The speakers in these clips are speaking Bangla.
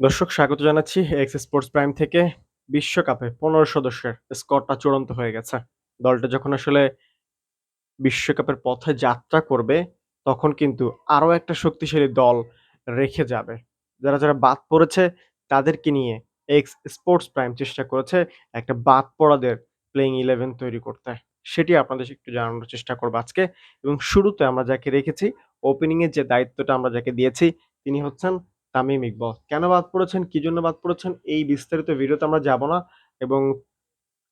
দর্শক স্বাগত জানাচ্ছি এক্স স্পোর্টস প্রাইম থেকে। বিশ্বকাপে ১৫ সদস্যের স্কোয়াডটা চূড়ান্ত হয়ে গেছে। দলটা যখন আসলে বিশ্বকাপের পথে যাত্রা করবে, তখন কিন্তু আরও একটা শক্তিশালী দল রেখে যাবে। যারা, যারা বাদ পড়েছে তাদেরকে নিয়ে এক্স স্পোর্টস প্রাইম চেষ্টা করেছে একটা বাদ পড়াদের প্লেইং 11 তৈরি করতে। সেটি আপনাদের একটু জানানোর চেষ্টা করব আজকে এবং শুরুতে আমরা যাকে রেখেছি ওপেনিংয়ের যে দায়িত্বটা আমরা যাকে দিয়েছি তিনি হচ্ছেন তামিম ইকবল। কেন বাদ পড়েছেন, কি জন্য বাদ পড়েছেন এই বিস্তারিত ভিডিওতে আমরা যাব না এবং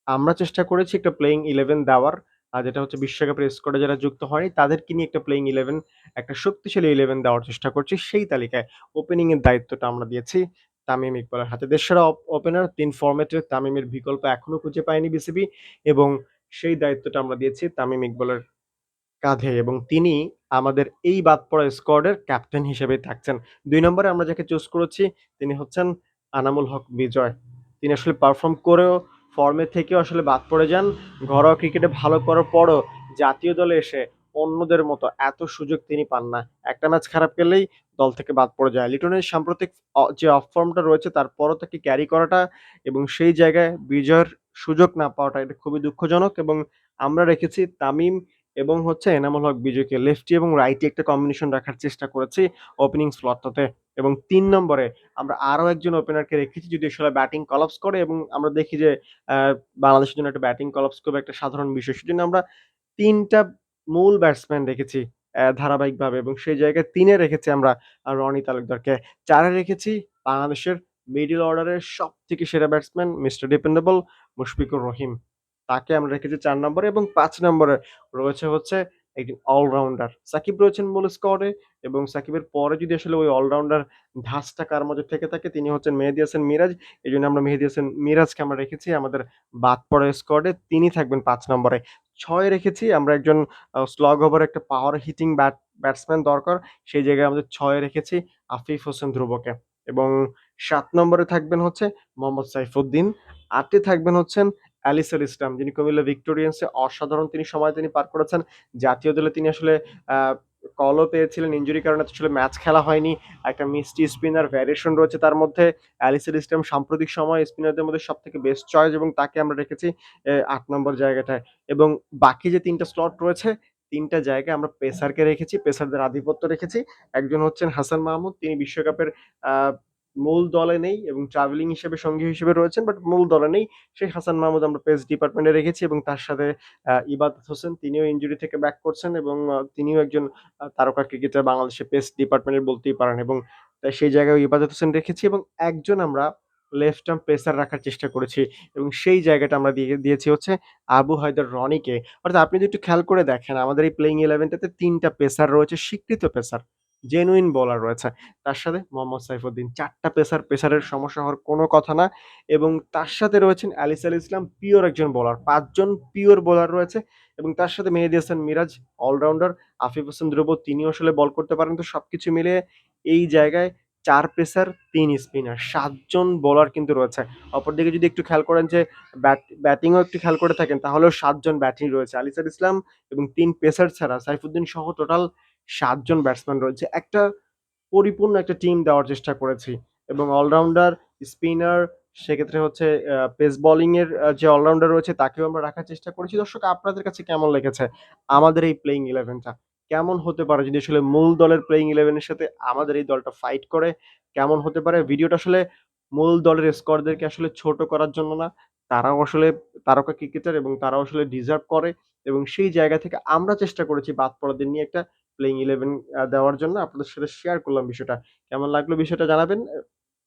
আমরা চেষ্টা করেছি একটা প্লেইং 11 দেওয়ার। আর যেটা হচ্ছে বিশ্বকাপের স্কোয়াডে যারা যুক্ত হয়নি তাদেরকে নিয়ে একটা প্লেইং 11 একটা শক্তিশালী 11 দেওয়ার চেষ্টা করছি। সেই তালিকায় ওপেনিং এর দায়িত্বটা আমরা দিয়েছি তামিম ইকবলের হাতে। দেশসেরা ওপ ওপেনার ৩ ফরম্যাটে তামিমের বিকল্প এখনও খুঁজে পায়নি বিসিবি এবং সেই দায়িত্বটা আমরা দিয়েছি তামিম ইকবলের কাঁধে এবং তিনি আমাদের এই বাদ পড়া স্কোয়াডের ক্যাপ্টেন হিসেবেই থাকছেন। দুই নম্বরে আমরা যাকে চুজ করেছি, তিনি হচ্ছেন আনামুল হক বিজয়। তিনি আসলে পারফর্ম করেও ফর্মে থেকেও আসলে বাদ পড়ে যান। ঘরোয়া ক্রিকেটে ভালো করার পরও জাতীয় দলে এসে অন্যদের মতো এত সুযোগ তিনি পান না। একটা ম্যাচ খারাপ খেললেই দল থেকে বাদ পড়ে যায়। লিটনের সাম্প্রতিক যে অফ ফর্মটা রয়েছে, তারপরও তাকে ক্যারি করাটা এবং সেই জায়গায় বিজয়ের সুযোগ না পাওয়াটা এটা খুবই দুঃখজনক এবং আমরা রেখেছি তামিম এবং হচ্ছে এনামুল হক বিজয়কে লেফটি এবং রাইটে একটা কম্বিনেশন রাখার চেষ্টা করেছি ওপেনিং স্লটটাতে এবং তিন নম্বরে আমরা আরও একজন ওপেনারকে রেখেছি যদি আসলে ব্যাটিং কলাপস করে এবং আমরা দেখি যে বাংলাদেশের জন্য একটা ব্যাটিং কলাপস খুব একটা সাধারণ বিষয়। সেজন্য আমরা তিনটা মূল ব্যাটসম্যান রেখেছি ধারাবাহিকভাবে এবং সেই জায়গায় তিনে রেখেছি আমরা রনি তালুকদারকে। চারে রেখেছি বাংলাদেশের মিডল অর্ডারের সব থেকে সেরা batsman mister dependable Mushfiqur Rahim. তাকে আমরা রেখেছি চার নম্বরে এবং পাঁচ নম্বরে রয়েছে হচ্ছে একজন অলরাউন্ডার। সাকিব রয়েছেন মূল স্কোয়াডে এবং সাকিবের পরে যদি আসলে ওই অলরাউন্ডার ধাঁচটা কার মধ্যে থেকে থাকে, তিনি হচ্ছেন মেহেদি হাসান মিরাজ। এই জন্য আমরা মেহেদি হাসান মিরাজকে আমরা রেখেছি আমাদের বাদ পড়া স্কোয়াডে। তিনি থাকবেন পাঁচ নম্বরে। ছয় রেখেছি, আমরা একজন স্লগ ওভার একটা পাওয়ার হিটিং ব্যাট ব্যাটসম্যান দরকার। সেই জায়গায় আমাদের ছয় রেখেছি আফিফ হোসেন ধ্রুবকে এবং সাত নম্বরে থাকবেন হচ্ছে মোহাম্মদ সাইফুদ্দিন। ৮ এ থাকবেন হচ্ছেন আলিসার ইসলাম যিনি কুমিল্লা ভিক্টোরিয়ান্সে অসাধারণ তিনি সময় তিনি পার করেছেন। জাতীয় দলে তিনি আসলে কলও পেয়েছিলেন ইনজুরির কারণে আসলে ম্যাচ খেলা হয়নি। একটা মিষ্টি স্পিনার ভ্যারিয়েশন রয়েছে তার মধ্যে। আলিসার ইসলাম সাম্প্রতিক সময় স্পিনারদের মধ্যে সব থেকে বেস্ট চয়েস এবং তাকে আমরা রেখেছি আট নম্বর জায়গাটায় এবং বাকি যে ৩ টা স্লট রয়েছে ৩ টা জায়গায় আমরা পেসারকে রেখেছি, পেসারদের আধিপত্য রেখেছি। একজন হচ্ছেন হাসান মাহমুদ তিনি বিশ্বকাপের মূল দলে নেই এবং ট্রাভেলিং হিসেবে সঙ্গী হিসেবে রয়েছেন বাট মূল দলে নেই। সেই হাসান মাহমুদ আমরা পেস ডিপার্টমেন্টে রেখেছি এবং তার সাথে আ ইবাদত হোসেন তিনিও ইনজুরি থেকে ব্যাক করছেন এবং তিনিও একজন তারকা ক্রিকেটার বাংলাদেশের পেস ডিপার্টমেন্টের বলতেই পারেন এবং সেই জায়গায় ইবাদত হোসেন রেখেছি এবং একজন আমরা লেফট আর্ম পেসার রাখার চেষ্টা করেছি এবং সেই জায়গাটা আমরা দিয়ে দিয়েছি হচ্ছে আবু হায়দার রনিকে। অর্থাৎ আপনি যদি একটু খেয়াল করে দেখেন আমাদের এই প্লেইং 11 টাতে ৩ পেসার রয়েছে, স্বীকৃত পেসার। জেনুইন বোলার রয়েছে। তার সাথে মোহাম্মদ সাইফুদ্দিন। চারটা পেসার, পেসারের সমস্যা হওয়ার কোনো কথা না এবং তার সাথে রয়েছেন আলিস আল ইসলাম পিওর একজন বোলার। পাঁচজন পিওর বোলার রয়েছে এবং তার সাথে মেহেদি হাসান মিরাজ অলরাউন্ডার, আফিফ হোসেন ধ্রুব তিনিও আসলে বল করতে পারেন। তো সব কিছু মিলিয়ে এই জায়গায় চার পেসার, তিন স্পিনার ৭ জন বোলার কিন্তু রয়েছে। অপরদিকে যদি একটু খেয়াল করেন যে ব্যাট ব্যাটিংও একটু খেয়াল করে থাকেন তাহলেও সাতজন ব্যাটিং রয়েছে। আলিস আল ইসলাম এবং তিন পেসার ছাড়া সাইফুদ্দিন সহ টোটাল ৭ জন ব্যাটসম্যান রয়েছে। একটা পরিপূর্ণ একটা টিম দেওয়ার চেষ্টা করেছি এবং অলরাউন্ডার, স্পিনার সেক্ষেত্রে হচ্ছে পেস বোলিং এর যে অলরাউন্ডার রয়েছে তাকেও আমরা রাখার চেষ্টা করেছি। দর্শক আপনাদের কাছে কেমন লেগেছে আমাদের এই প্লেইং ইলেভেনটা কেমন হতে পারে যদি আসলে মূল দলের প্লেইং ইলেভেনের সাথে আমাদের এই দলটা ফাইট করে? কেমন হতে পারে? ভিডিওটা আসলে মূল দলের স্কোয়াডদেরকে আসলে ছোট করার জন্য না। তারাও আসলে তারকা ক্রিকেটার এবং তারাও আসলে ডিজার্ভ করে এবং সেই জায়গা থেকে আমরা চেষ্টা করেছি বাদ পড়াদের নিয়ে একটা প্লেইং ইলেভেন দেওয়ার জন্য আপনাদের সাথে শেয়ার করলাম বিষয়টা। কেমন লাগল বিষয়টা জানাবেন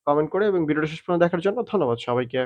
কমেন্ট করে এবং ভিডিওটা শেষ পর্যন্ত দেখার জন্য ধন্যবাদ সবাইকে।